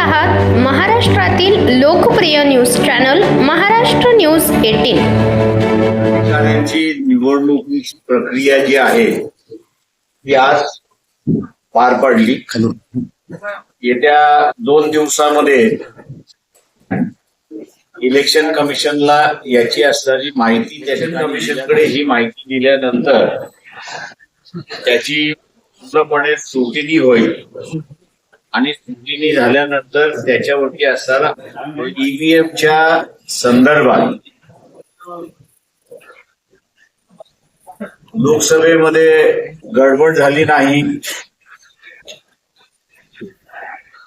आहात महाराष्ट्रातील लोकप्रिय news channel Maharashtra news eighteen. निवडणुकीची प्रक्रिया जी आहे ती आज पार पडली. येत्या दोन दिवसामध्ये इलेक्शन कमिशनला याची असणारी माहिती इलेक्शन कमिशनकडे ही माहिती दिल्यानंतर त्याची पूर्णपणे सुटीनी होईल. आणि सुटीनी झाल्यानंतर त्याच्यावरती असताना ईव्हीएमच्या संदर्भात लोकसभेमध्ये गडबड झाली नाही.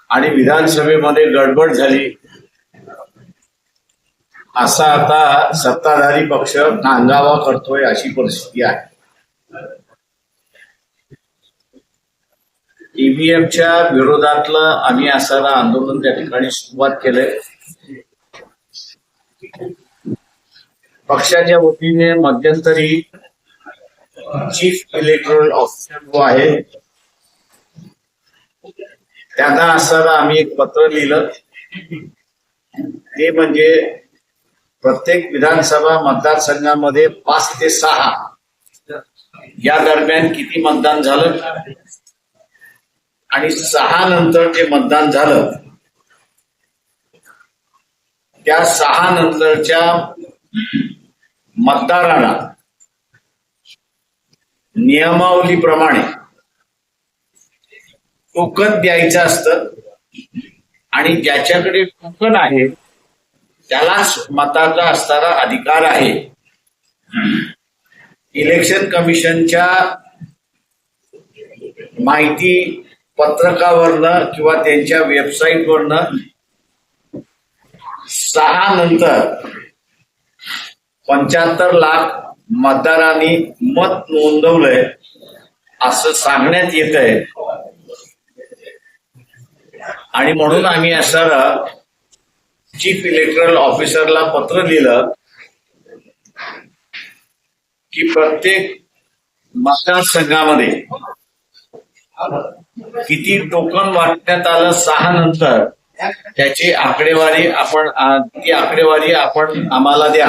आणि विधानसभेमध्ये गडबड झाली. असा आता सत्ताधारी पक्ष नांगावा करतोय अशी परिस्थिती आहे. ईव्हीएमच्या विरोधातलं आम्ही असायला आंदोलन त्या ठिकाणी सुरुवात केलंय. पक्षाच्या वतीने मध्यंतरी चीफ इलेक्ट्रॉल ऑफिसर जो आहे त्यांना असताना आम्ही एक पत्र लिहिलं. ते म्हणजे प्रत्येक विधानसभा मतदारसंघामध्ये पाच ते सहा या दरम्यान किती मतदान झालं? आणि सहा नंतर जे मतदान झालं त्या सहा नंतरच्या मतदारांना नियमावलीप्रमाणे टोकन द्यायचं असतं आणि ज्याच्याकडे टोकन आहे त्यालाच मताचा असणारा अधिकार आहे. इलेक्शन कमिशनच्या माहिती पत्रकावरनं किंवा त्यांच्या वेबसाईटवरनं सहा नंतर पंच्याहत्तर लाख मतदारांनी मत नोंदवलंय असं सांगण्यात येत आहे आणि म्हणून आम्ही असणारा चीफ इलेक्ट्रल ऑफिसरला पत्र लिहिलं की प्रत्येक मतदारसंघामध्ये किती टोकन वाटण्यात आलं सहा नंतर त्याची आकडेवारी आपण ती आकडेवारी आपण आम्हाला द्या.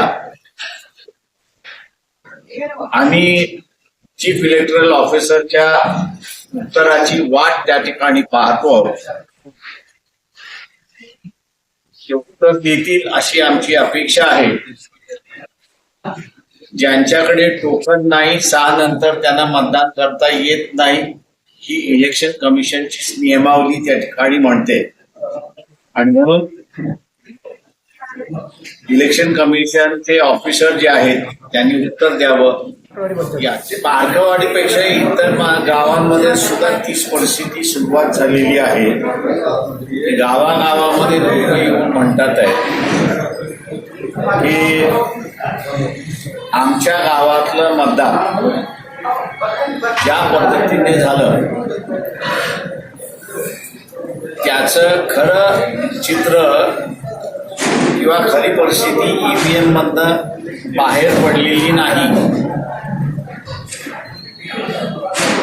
आम्ही चीफ इलेक्ट्रल ऑफिसरच्या उत्तराची वाट त्या ठिकाणी पाहतो ते उत्तर देतील अशी आमची अपेक्षा आहे. ज्यांच्याकडे टोकन नाही सहा नंतर त्यांना मतदान करता येत नाही. ही इलेक्शन कमिशनची नियमावली त्या ठिकाणी म्हणते. आणि म्हणून इलेक्शन कमिशनचे ऑफिसर जे आहेत त्यांनी उत्तर द्यावं. याचे बारकवाडीपेक्षा इतर गावांमध्ये सुद्धा तीच परिस्थिती सुरुवात झालेली आहे. गावागावामध्ये लोक येऊन म्हणतात आहे की आमच्या गावातलं मतदान ज्या पद्धतीने झालं त्याचं खरं चित्र किंवा खरी परिस्थिती ईव्हीएम मधनं बाहेर पडलेली नाही.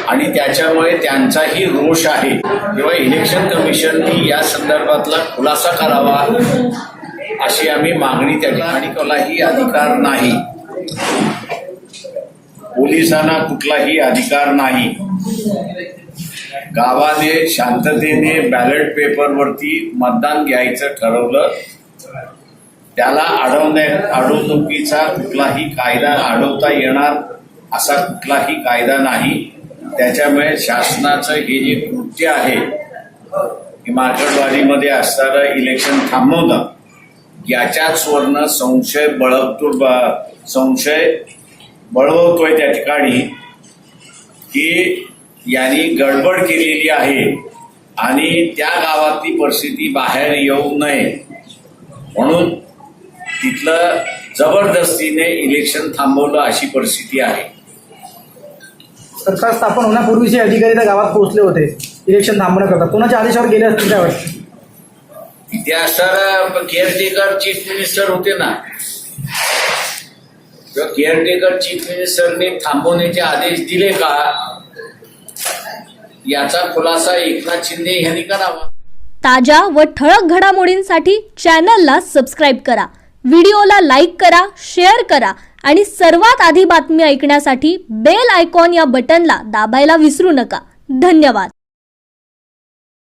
आणि त्याच्यामुळे त्यांचाही रोष आहे. किंवा इलेक्शन कमिशननी या संदर्भातला खुलासा करावा अशी आम्ही मागणी त्या ठिकाणी कोणालाही अधिकार नाही. पोलिसांना कुठलाही अधिकार नाही. गावाने शांततेने बॅलेट पेपरवरती मतदान घ्यायचं ठरवलं. त्याला अडवण्या अडवणुकीचा कुठलाही कायदा अडवता येणार असा कुठलाही कायदा नाही. त्याच्यामुळे शासनाचं हे जे कृत्य आहे की मार्केटवाडीमध्ये असणारं इलेक्शन थांबवणं याच्याच वरनं संशय बळवतो संशय बळवतोय त्या ठिकाणी की यांनी गडबड केलेली आहे आणि त्या गावातली परिस्थिती बाहेर येऊ नये. म्हणून तिथलं जबरदस्तीने इलेक्शन थांबवलं अशी परिस्थिती आहे. सरकार स्थापन होण्यापूर्वीचे अधिकारी त्या गावात पोहोचले होते. इलेक्शन थांबवण्याकरता. कोणाच्या आदेशावर गेले असतील वाटतं तिथे असणारा केअरटेकर चीफ मिनिस्टर होते ना. केअरटेकर चीफ मिनिस्टरने थांबवण्याचे आदेश दिले का याचा खुलासा एकनाथ शिंदे यांनी करावा. ताज्या व ठळक घडामोडींसाठी चॅनलला सबस्क्राईब करा व्हिडिओला लाईक करा शेअर करा आणि सर्वात आधी बातमी ऐकण्यासाठी बेल आयकॉन या बटनला दाबायला विसरू नका. धन्यवाद.